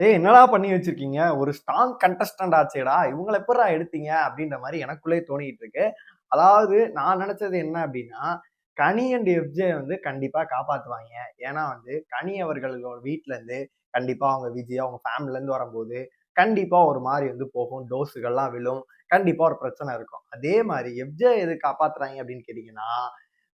ஏய் என்னடா பண்ணி வச்சிருக்கீங்க? ஒரு ஸ்ட்ராங் கண்டஸ்டன்ட் ஆச்சேடா. இவங்களை எப்படா எடுத்தீங்க? அப்படின்ற மாதிரி எனக்குள்ளே தோணிட்டு இருக்கு. அதாவது நான் நினைச்சது என்ன அப்படின்னா கனி அண்ட் எஃப்ஜே வந்து கண்டிப்பா காப்பாத்துவாங்க. ஏன்னா வந்து கனி அவர்களோட வீட்ல இருந்து கண்டிப்பா அவங்க விஜய் அவங்க ஃபேமிலில இருந்து வரும்போது கண்டிப்பா ஒரு மாதிரி வந்து போகும். டோஸுகள்லாம் விழும். கண்டிப்பா ஒரு பிரச்சனை இருக்கும். அதே மாதிரி எஃப்ஜே எது காப்பாத்துறாங்க அப்படின்னு கேட்டீங்கன்னா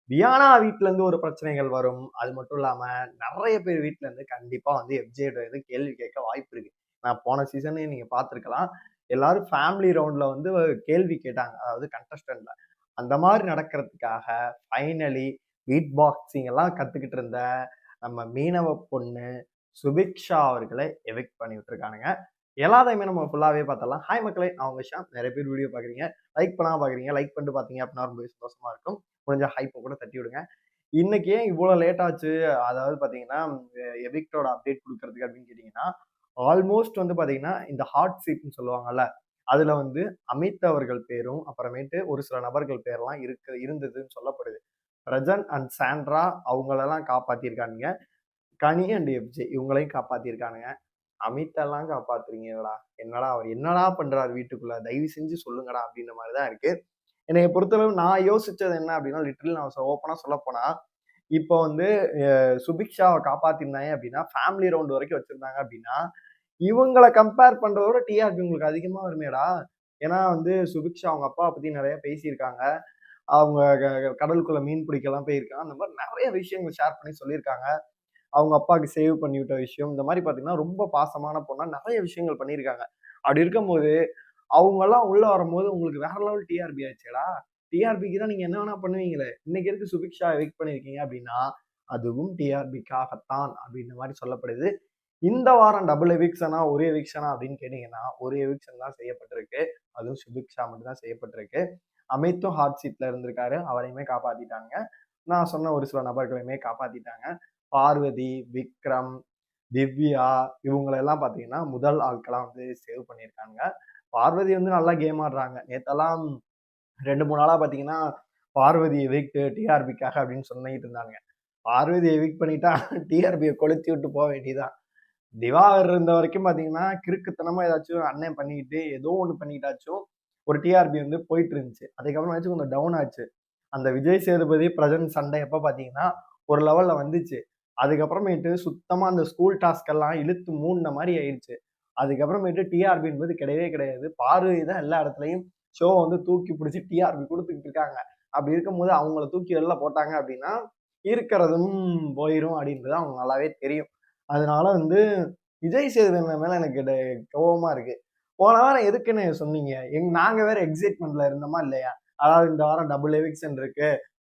வியானா வீட்டிலேருந்து ஒரு பிரச்சனைகள் வரும். அது மட்டும் இல்லாமல் நிறைய பேர் வீட்டிலேருந்து கண்டிப்பாக வந்து எஃப்ஜேட இது கேள்வி கேட்க வாய்ப்பு இருக்கு. நான் போன சீசனே நீங்கள் பார்த்துருக்கலாம். எல்லாரும் ஃபேமிலி ரவுண்டில் வந்து கேள்வி கேட்டாங்க. அதாவது கண்டஸ்டன்ட்ல அந்த மாதிரி நடக்கிறதுக்காக ஃபைனலி வீட் பாக்ஸிங் எல்லாம் கற்றுக்கிட்டு இருந்த நம்ம மீனவ பொண்ணு சுபிக்ஷா அவர்களை எவிக்ட் பண்ணி விட்டுருக்கானுங்க. எல்லாத்தையுமே நம்ம ஃபுல்லாகவே பார்த்தலாம் ஹாய் மக்களே அவங்க ஷாம். நிறைய பேர் வீடியோ பார்க்குறீங்க. லைக் பண்ணால் பார்க்குறீங்க. லைக் பண்ணிட்டு பார்த்தீங்க அப்படின்னா ரொம்ப சந்தோஷமாக இருக்கும். முடிஞ்ச ஹைப்பை கூட தட்டி விடுங்க. இன்னைக்கு ஏன் இவ்வளோ லேட் ஆச்சு? அதாவது பார்த்தீங்கன்னா எவிக்டோட அப்டேட் கொடுக்கறதுக்கு அப்படின்னு கேட்டிங்கன்னா ஆல்மோஸ்ட் வந்து பார்த்தீங்கன்னா இந்த ஹாட் சீட்னு சொல்லுவாங்கல்ல அதில் வந்து அமித் அவர்கள் பேரும் அப்புறமேட்டு ஒரு சில நபர்கள் பேர்லாம் இருக்கு இருந்ததுன்னு சொல்லப்படுது. ரஜன் அண்ட் சாண்ட்ரா அவங்களெல்லாம் காப்பாற்றிருக்கானுங்க கனி அண்ட் எஃப்ஜே இவங்களையும் காப்பாற்றிருக்கானுங்க அமித்தெல்லாம் காப்பாத்துறீங்கடா. என்னடா அவர் என்னடா பண்றாரு வீட்டுக்குள்ள? தயவு செஞ்சு சொல்லுங்கடா அப்படின்ற மாதிரி தான் இருக்கு. என்னைய பொறுத்தளவு நான் யோசிச்சது என்ன அப்படின்னா லிட்டரலி நான் ஓப்பனாக சொல்ல போனா இப்போ வந்து சுபிக்ஷாவை காப்பாத்திருந்தாங்க அப்படின்னா ஃபேமிலி ரவுண்ட் வரைக்கும் வச்சிருந்தாங்க அப்படின்னா இவங்களை கம்பேர் பண்றதோட டிஆர்பி உங்களுக்கு அதிகமா வருமேடா. ஏன்னா வந்து சுபிக்ஷா அவங்க அப்பா பத்தி நிறைய பேசியிருக்காங்க. அவங்க கடலுக்குள்ள மீன் பிடிக்கலாம் போயிருக்காங்க. அந்த மாதிரி நிறைய விஷயங்கள் ஷேர் பண்ணி சொல்லியிருக்காங்க. அவங்க அப்பாவுக்கு சேவ் பண்ணி விட்ட விஷயம். இந்த மாதிரி பார்த்தீங்கன்னா ரொம்ப பாசமான பொண்ணா நிறைய விஷயங்கள் பண்ணியிருக்காங்க. அப்படி இருக்கும்போது அவங்கெல்லாம் உள்ளே வரும்போது உங்களுக்கு வேற லெவல் டிஆர்பி ஆச்சுடா டிஆர்பிக்கு தான் நீங்கள் என்ன வேணா பண்ணுவீங்களே. இன்னைக்கு இருக்கு சுபிக்ஷா வெயிட் பண்ணியிருக்கீங்க அப்படின்னா அதுவும் டிஆர்பிக்காகத்தான் அப்படின்ற மாதிரி சொல்லப்படுது. இந்த வாரம் டபுள் எவிக்ஷனா ஒரு எவிக்ஷனா அப்படின்னு கேட்டீங்கன்னா ஒரு எவிக்ஷன் தான் செய்யப்பட்டிருக்கு. அதுவும் சுபிக்ஷா மட்டும் தான் செய்யப்பட்டிருக்கு. அமித்தும் ஹார்ட் சீட்ல இருந்திருக்காரு. அவரையுமே காப்பாத்திட்டாங்க. நான் சொன்ன ஒரு சில நபர்களையுமே காப்பாத்திட்டாங்க. பார்வதி விக்ரம் திவ்யா இவங்களெல்லாம் பார்த்தீங்கன்னா முதல் ஆட்களாக வந்து சேவ் பண்ணியிருக்காங்க. பார்வதி வந்து நல்லா கேம் ஆடுறாங்க. நேத்தெல்லாம் ரெண்டு மூணு நாளாக பார்த்தீங்கன்னா பார்வதி எவிக்ட் டிஆர்பிக்காக அப்படின்னு சொல்லிட்டு இருந்தாங்க. பார்வதி எவிக் பண்ணிட்டா டிஆர்பியை கொளுத்தி விட்டு போக வேண்டியதான் திவாகர் இருந்த வரைக்கும் பார்த்தீங்கன்னா கிறுக்குத்தனமா ஏதாச்சும் அண்ணன் பண்ணிக்கிட்டு ஏதோ ஒன்று பண்ணிக்கிட்டாச்சும் ஒரு டிஆர்பி வந்து போயிட்டு இருந்துச்சு. அதுக்கப்புறம் ஆச்சு கொஞ்சம் டவுன் ஆச்சு. அந்த விஜய் சேதுபதி பிரசன்ட் சண்டை எப்போ பார்த்தீங்கன்னா ஒரு லெவலில் வந்துச்சு. அதுக்கப்புறமேட்டு சுத்தமாக அந்த ஸ்கூல் டாஸ்க் எல்லாம் இழுத்து மூடின மாதிரி ஆயிடுச்சு அதுக்கப்புறமேட்டு டிஆர்பி என்பது கிடையவே கிடையாது. பார்வை தான் எல்லா இடத்துலையும் ஷோ வந்து தூக்கி பிடிச்சி டிஆர்பி கொடுத்துக்கிட்டு இருக்காங்க. அப்படி இருக்கும்போது அவங்கள தூக்கி வெளில போட்டாங்க அப்படின்னா இருக்கிறதும் போயிடும் அப்படின்றது அவங்க நல்லாவே தெரியும். அதனால வந்து விஜய் சேதுபதி மேல எனக்கு கோபமா இருக்கு. போன வாரம் எதுக்குன்னு சொன்னீங்க? எங் நாங்க வேற எக்ஸைட்மெண்ட்ல இருந்தோமா இல்லையா? அதாவது இந்த வாரம் டபுள் எவிக்ஷன் இருக்கு.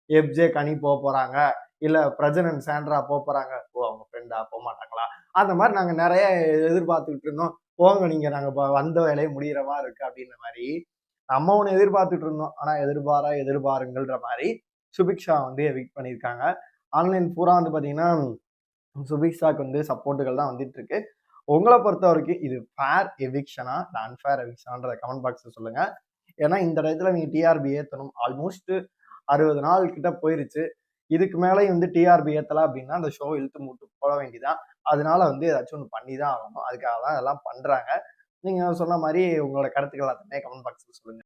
எஃப்ஜே கனி போக போறாங்க. இல்ல பிரஜனன் சாண்ட்ரா போக போறாங்க. ஓ அவங்க ஃப்ரெண்டா போக மாட்டாங்களா? அந்த மாதிரி நாங்கள் நிறைய எதிர்பார்த்துக்கிட்டு இருந்தோம். போங்க நீங்கள் நாங்கள் வந்த வேலையை முடிகிற மாதிரி இருக்கு அப்படின்ற மாதிரி. நம்ம ஒன்று எதிர்பார்த்துட்டு இருந்தோம். ஆனால் எதிர்பாரா எதிர்பாருங்கள்ன்ற மாதிரி சுபிக்ஷா வந்து எவிக் பண்ணியிருக்காங்க. ஆன்லைன் பூரா வந்து பார்த்தீங்கன்னா சுபிக்ஷாக்கு வந்து சப்போர்ட்டுகள் தான் வந்துட்டு இருக்கு. உங்களை பொறுத்த வரைக்கும் இது ஃபேர் எவிக்ஷனா இல்லை அன்ஃபேர் எவிக்ஷனான்றத கமெண்ட் பாக்ஸில் சொல்லுங்க. ஏன்னா இந்த இடத்துல நீங்கள் டிஆர்பி ஏற்றணும் ஆல்மோஸ்ட் அறுபது நாள் கிட்ட போயிருச்சு. இதுக்கு மேலேயும் வந்து டிஆர்பி ஏற்றலாம் அப்படின்னா அந்த ஷோ இழுத்து மூட்டு போட வேண்டிதான். அதனால வந்து ஏதாச்சும் ஒன்று பண்ணி தான் ஆகணும். அதுக்காக தான் இதெல்லாம் பண்ணுறாங்க நீங்கள் சொன்ன மாதிரி உங்களோட கருத்துக்கள் எல்லாத்தையுமே கமெண்ட் பாக்ஸில் சொல்லுங்கள்